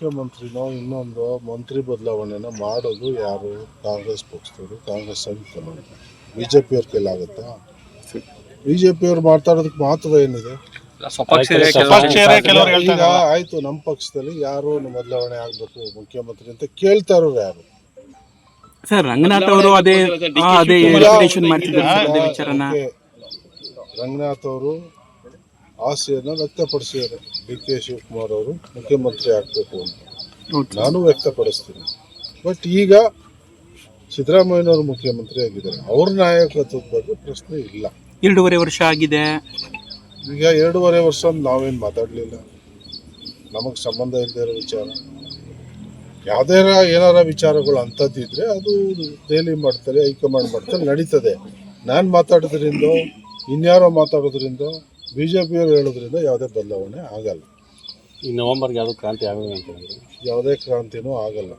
ಮುಖ್ಯಮಂತ್ರಿನೋ ಇನ್ನೊಂದು ಮಂತ್ರಿ ಬದಲಾವಣೆನ ಮಾಡೋದು ಯಾರು? ಕಾಂಗ್ರೆಸ್ ಪಕ್ಷದವರು ಕಾಂಗ್ರೆಸ್ ಸಂಘಟನೆ ಬಿ ಜೆ ಪಿಯವ್ರ ಕೈಲಾಗುತ್ತಾ? ಬಿ ಜೆ ಪಿಯವ್ರು ಮಾತಾಡೋದಕ್ಕೆ ಮಹತ್ವ ಏನಿದೆ? ಕೆಲವರು ಈಗ ಆಯ್ತು ನಮ್ಮ ಪಕ್ಷದಲ್ಲಿ ಯಾರು ಬದಲಾವಣೆ ಆಗ್ಬೇಕು ಮುಖ್ಯಮಂತ್ರಿ ಅಂತ ಕೇಳ್ತಾರೋ ಯಾರು? ಸರ್ ರಂಗನಾಥ್ ಅವರು ಮಾಡ್ತಿದ್ದಾರೆ ಅದೇ ರಂಗನಾಥ್ ಅವರು ಆಸೆಯನ್ನು ವ್ಯಕ್ತಪಡಿಸಿದ್ದಾರೆ. ಡಿ ಕೆ ಶಿವಕುಮಾರ್ ಅವರು ಮುಖ್ಯಮಂತ್ರಿ ಆಗಬೇಕು ಅಂತ. ನಾನು ವ್ಯಕ್ತಪಡಿಸ್ತೀನಿ. ಬಟ್ ಈಗ ಸಿದ್ದರಾಮಯ್ಯನವರು ಮುಖ್ಯಮಂತ್ರಿ ಆಗಿದ್ದಾರೆ. ಅವ್ರ ನಾಯಕತ್ವದ ಬಗ್ಗೆ ಪ್ರಶ್ನೆ ಇಲ್ಲ. ಎರಡೂವರೆ ವರ್ಷ ಆಗಿದೆ. ಈಗ ಎರಡೂವರೆ ವರ್ಷ ನಾವೇನು ಮಾತಾಡಲಿಲ್ಲ. ನಮಗೆ ಸಂಬಂಧ ಇಲ್ಲದೇ ಇರೋ ವಿಚಾರ. ಯಾವುದೇ ಏನಾರ ವಿಚಾರಗಳು ಅಂಥದ್ದಿದ್ರೆ ಅದು ದೆಹಲಿ ಮಾಡ್ತಾರೆ ಹೈಕಮಾಂಡ್ ಮಾಡ್ತಾರೆ ನಡೀತದೆ. ನಾನು ಮಾತಾಡೋದ್ರಿಂದ ಇನ್ಯಾರೋ ಮಾತಾಡೋದ್ರಿಂದ ಬಿ ಜೆ ಪಿಯವರು ಹೇಳೋದ್ರಿಂದ ಯಾವುದೇ ಬದಲಾವಣೆ ಆಗಲ್ಲ. ಈ ನವಂಬರ್ಗೆ ಯಾವುದೇ ಕ್ರಾಂತಿ ಆಗಲ್ಲ ಅಂತ ಹೇಳಿದ್ರು. ಯಾವುದೇ ಕ್ರಾಂತಿನೂ ಆಗಲ್ಲ.